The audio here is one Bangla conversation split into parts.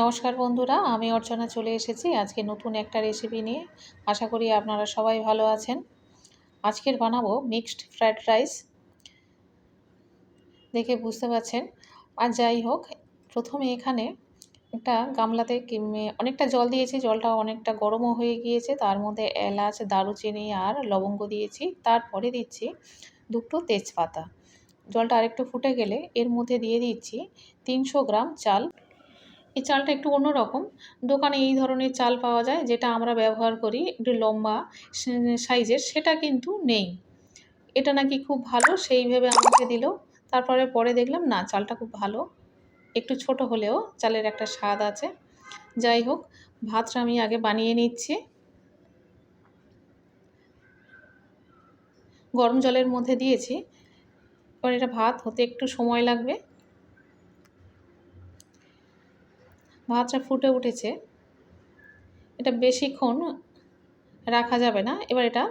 নমস্কার বন্ধুরা, আমি অর্চনা চলে এসেছি আজকে নতুন একটা রেসিপি নিয়ে। আশা করি আপনারা সবাই ভালো আছেন। আজকের বানাবো মিক্সড ফ্রায়েড রাইস দেখে বুঝতে পারছেন। আর যাই হোক, প্রথমে এখানে একটা গামলাতে অনেকটা জল দিয়েছি, জলটা অনেকটা গরমও হয়ে গিয়েছে। তার মধ্যে এলাচ, দারুচিনি আর লবঙ্গ দিয়েছি। তারপরে দিচ্ছি দুটো তেজপাতা। জলটা আরেকটু ফুটে গেলে এর মধ্যে দিয়ে দিচ্ছি তিনশো গ্রাম চাল এই চালটা একটু অন্যরকম। দোকানে এই ধরনের চাল পাওয়া যায়, যেটা আমরা ব্যবহার করি, একটু লম্বা সাইজের, সেটা কিন্তু নেই। এটা নাকি খুব ভালো, সেই ভেবে আমাকে দিল। তারপরে পরে দেখলাম, না, চালটা খুব ভালো। একটু ছোট হলেও চালের একটা স্বাদ আছে। যাই হোক, ভাতটা আমি আগে বানিয়ে নিচ্ছি। গরম জলের মধ্যে দিয়েছি। এবার এটা ভাত হতে একটু সময় লাগবে। ভাতটা ফুটে উঠেছে। এটা বেশিক্ষণ রাখা যাবে না। এবার এটা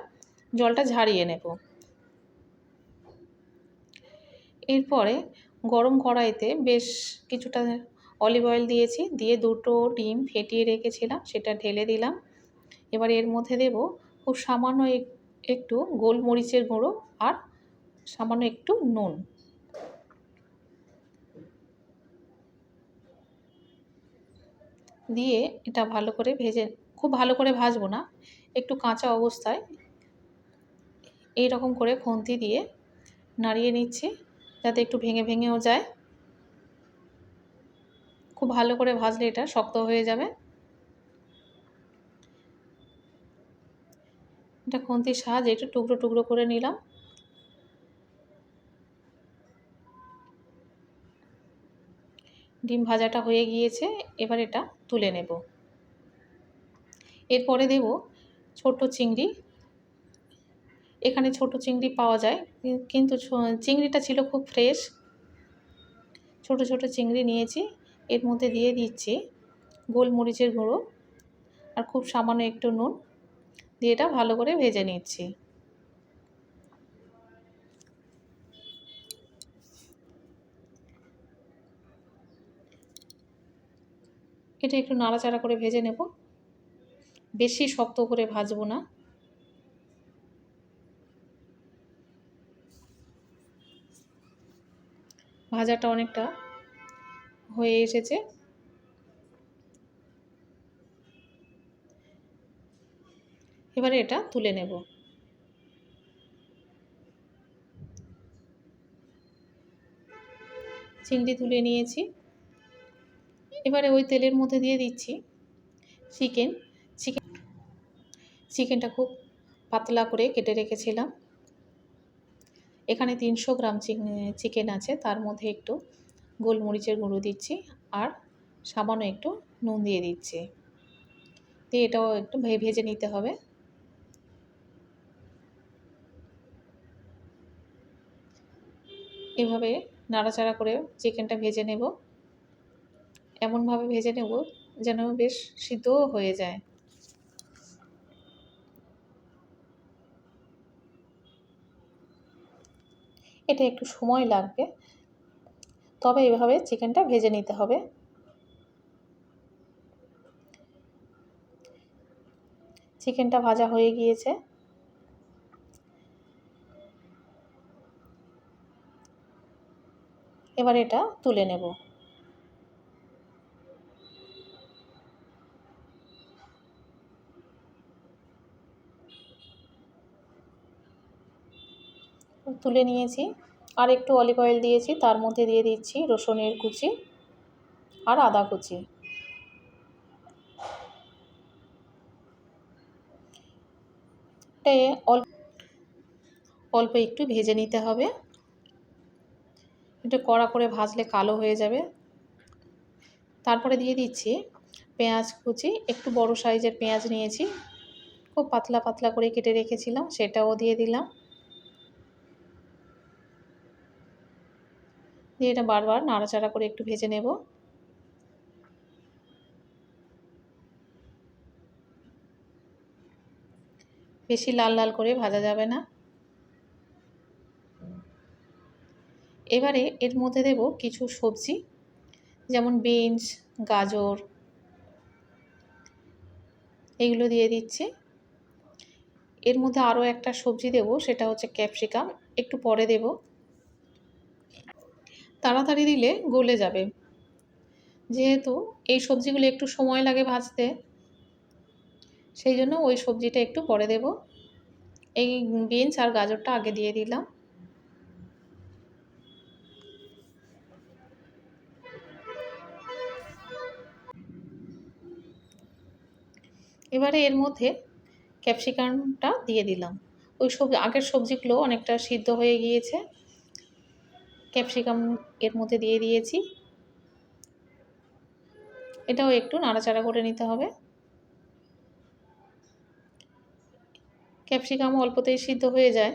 জলটা ঝারিয়ে নেব। এরপরে গরম কড়াইতে বেশ কিছুটা অলিভ অয়েল দিয়েছি। দিয়ে দুটো ডিম ফেটিয়ে রেখেছিলাম, সেটা ঢেলে দিলাম। এবার এর মধ্যে দেব খুব সামান্য একটু গোলমরিচের গুঁড়ো আর সামান্য একটু নুন। দিয়ে এটা ভালো করে ভেজে, খুব ভালো করে ভাজবো না, একটু কাঁচা অবস্থায় এই রকম করে খুন্তি দিয়ে নাড়িয়ে নিচ্ছি যাতে একটু ভেঙে ভেঙেও যায়। খুব ভালো করে ভাজলে এটা শক্ত হয়ে যাবে। এটা খুন্তির সাহায্যে একটু টুকরো টুকরো করে নিলাম। ডিম ভাজাটা হয়ে গিয়েছে, এবার এটা তুলে নেব। এরপরে দেব ছোট চিংড়ি। এখানে ছোট চিংড়ি পাওয়া যায়, কিন্তু চিংড়িটা ছিল খুব ফ্রেশ ছোট ছোট চিংড়ি নিয়েছি, এর মধ্যে দিয়ে দিচ্ছি গোলমরিচের গুঁড়ো আর খুব সামান্য একটু নুন। দিয়ে এটা ভালো করে ভেজে নিচ্ছি। এটা একটু নাড়াচাড়া করে ভেজে নেব। বেশি শক্ত করে ভাজবো না। ভাজাটা অনেকটা হয়ে এসেছে। এবারে এটা তুলে নেব। চিংড়ি তুলে নিয়েছি। এবারে ওই তেলের মধ্যে দিয়ে দিচ্ছি চিকেন। চিকেন, চিকেনটা খুব পাতলা করে কেটে রেখেছিলাম। এখানে তিনশো গ্রাম চিকেন আছে, তার মধ্যে একটু গোলমরিচের গুঁড়ো দিচ্ছি আর সামান্য একটু নুন দিয়ে দিচ্ছি। দিয়ে এটাও একটু ভেজে নিতে হবে। এভাবে নাড়াচাড়া করে চিকেনটা ভেজে নেব। এমনভাবে ভেজে নেব যেন বেশ সিদ্ধও হয়ে যায়। এটা একটু সময় লাগবে। তবে এভাবে চিকেনটা ভেজে নিতে হবে। চিকেনটা ভাজা হয়ে গিয়েছে। এবার এটা তুলে নেব। তুলে নিয়েছি। আর একটু অলিভ অয়েল দিয়েছি, তার মধ্যে দিয়ে দিচ্ছি রসুনের কুচি আর আদা কুচি। অল্প অল্প একটু ভেজে নিতে হবে। একটু কড়া করে ভাজলে কালো হয়ে যাবে। তারপরে দিয়ে দিচ্ছি পেঁয়াজ কুচি, একটু বড় সাইজের পেঁয়াজ নিয়েছি। খুব পাতলা পাতলা করে কেটে রেখেছিলাম, সেটাও দিয়ে দিলাম। দিয়ে এটা বারবার নাড়াচাড়া করে একটু ভেজে নেব। বেশি লাল লাল করে ভাজা যাবে না। এবারে এর মধ্যে দেব কিছু সবজি, যেমন বিনস, গাজর এইগুলো দিয়ে দিচ্ছি। এর মধ্যে আরও একটা সবজি দেব, সেটা হচ্ছে ক্যাপসিকাম, একটু পরে দেব। তাড়াতাড়ি দিলে গলে যাবে। যেহেতু এই সবজিগুলো একটু সময় লাগে ভাজতে, সেই জন্য ওই সবজিটা একটু পরে দেব। এই বিনস আর গাজরটা আগে দিয়ে দিলাম। এবারে এর মধ্যে ক্যাপসিকামটা দিয়ে দিলাম। ওই সব আগের সবজিগুলো অনেকটা সিদ্ধ হয়ে গিয়েছে। ক্যাপসিকাম এর মধ্যে দিয়ে দিয়েছি। এটাও একটু নাড়াচাড়া করে নিতে হবে। ক্যাপসিকাম অল্পতেই সিদ্ধ হয়ে যায়।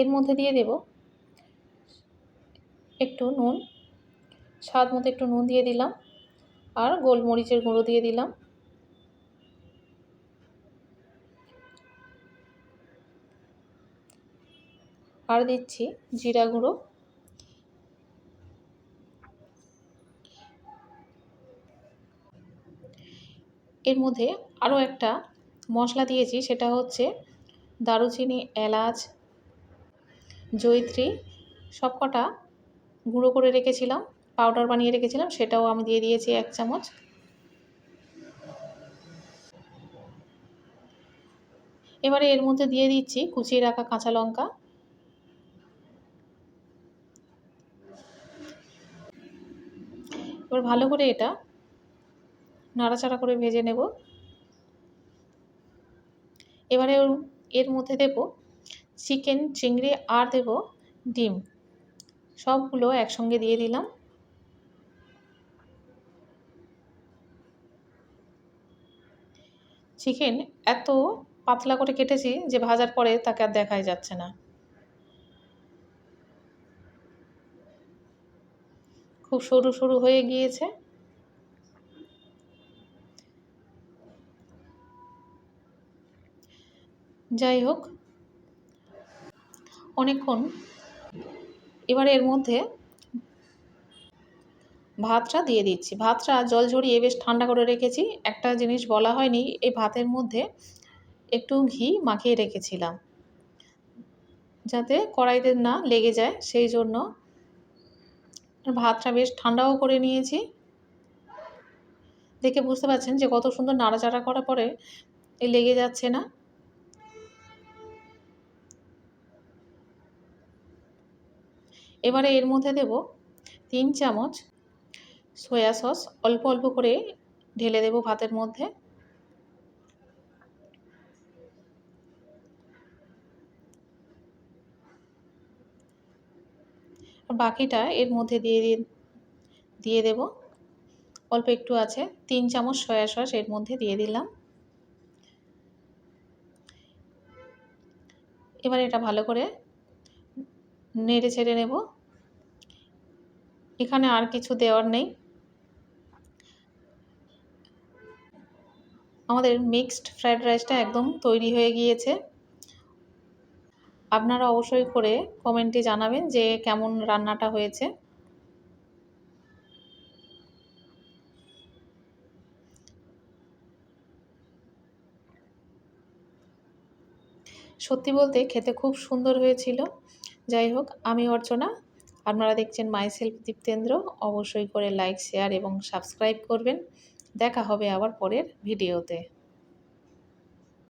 এর মধ্যে দিয়ে দেব একটু নুন। স্বাদ মতো একটু নুন দিয়ে দিলাম। আর গোলমরিচের গুঁড়ো দিয়ে দিলাম। আর দিচ্ছি জিরা গুঁড়ো। এর মধ্যে আরও একটা মশলা দিয়েছি, সেটা হচ্ছে দারুচিনি, এলাচ, জয়িত্রী সব কটা গুঁড়ো করে রেখেছিলাম, পাউডার বানিয়ে রেখেছিলাম, সেটাও আমি দিয়ে দিয়েছি এক চামচ। এবারে এর মধ্যে দিয়ে দিচ্ছি কুচিয়ে রাখা কাঁচা লঙ্কা। এবার ভালো করে এটা নাড়াচাড়া করে ভেজে নেব। এবারে এর মধ্যে দেব চিকেন, চিংড়ি আর দেব ডিম। সবগুলো একসঙ্গে দিয়ে দিলাম। চিকেন এত পাতলা করে কেটেছি যে ভাজার পরে তাকে আর দেখাই যাচ্ছে না। খুব সরু সরু হয়ে গিয়েছে। যাই হোক, অনেকক্ষণ এবার এর মধ্যে ভাতটা দিয়ে দিচ্ছি। ভাতটা জল ঝরিয়ে বেশ ঠান্ডা করে রেখেছি। একটা জিনিস বলা হয়নি, এই ভাতের মধ্যে একটু ঘি মাখিয়ে রেখেছিলাম। যাতে কড়াইতে না লেগে যায়, সেই জন্য ভাতটা বেশ ঠান্ডাও করে নিয়েছি। দেখে বুঝতে পারছেন যে কত সুন্দর নাড়াচাড়া করার পরে লেগে যাচ্ছে না। এবারে এর মধ্যে দেব তিন চামচ সয়া সস, অল্প অল্প করে ঢেলে দেব ভাতের মধ্যে। বাকিটা এর মধ্যে দিয়ে দিয়ে দেব। অল্প একটু আছে, তিন চামচ সয়া সস এর মধ্যে দিয়ে দিলাম। এবার এটা ভালো করে নেড়ে ছেড়ে নেব। এখানে আর কিছু দেওয়ার নেই। আমাদের মিক্সড ফ্রায়েড রাইসটা একদম তৈরি হয়ে গিয়েছে। আপনারা অবশ্যই করে কমেন্টে জানাবেন যে কেমন রান্নাটা হয়েছে। সত্যি বলতে খেতে খুব সুন্দর হয়েছিল। যাই হোক, আমি অর্চনা। আপনারা দেখছেন মাই সেলফ দীপ্তেন্দ্র। অবশ্যই করে লাইক, শেয়ার এবং সাবস্ক্রাইব করবেন। দেখা হবে আবার পরের ভিডিওতে।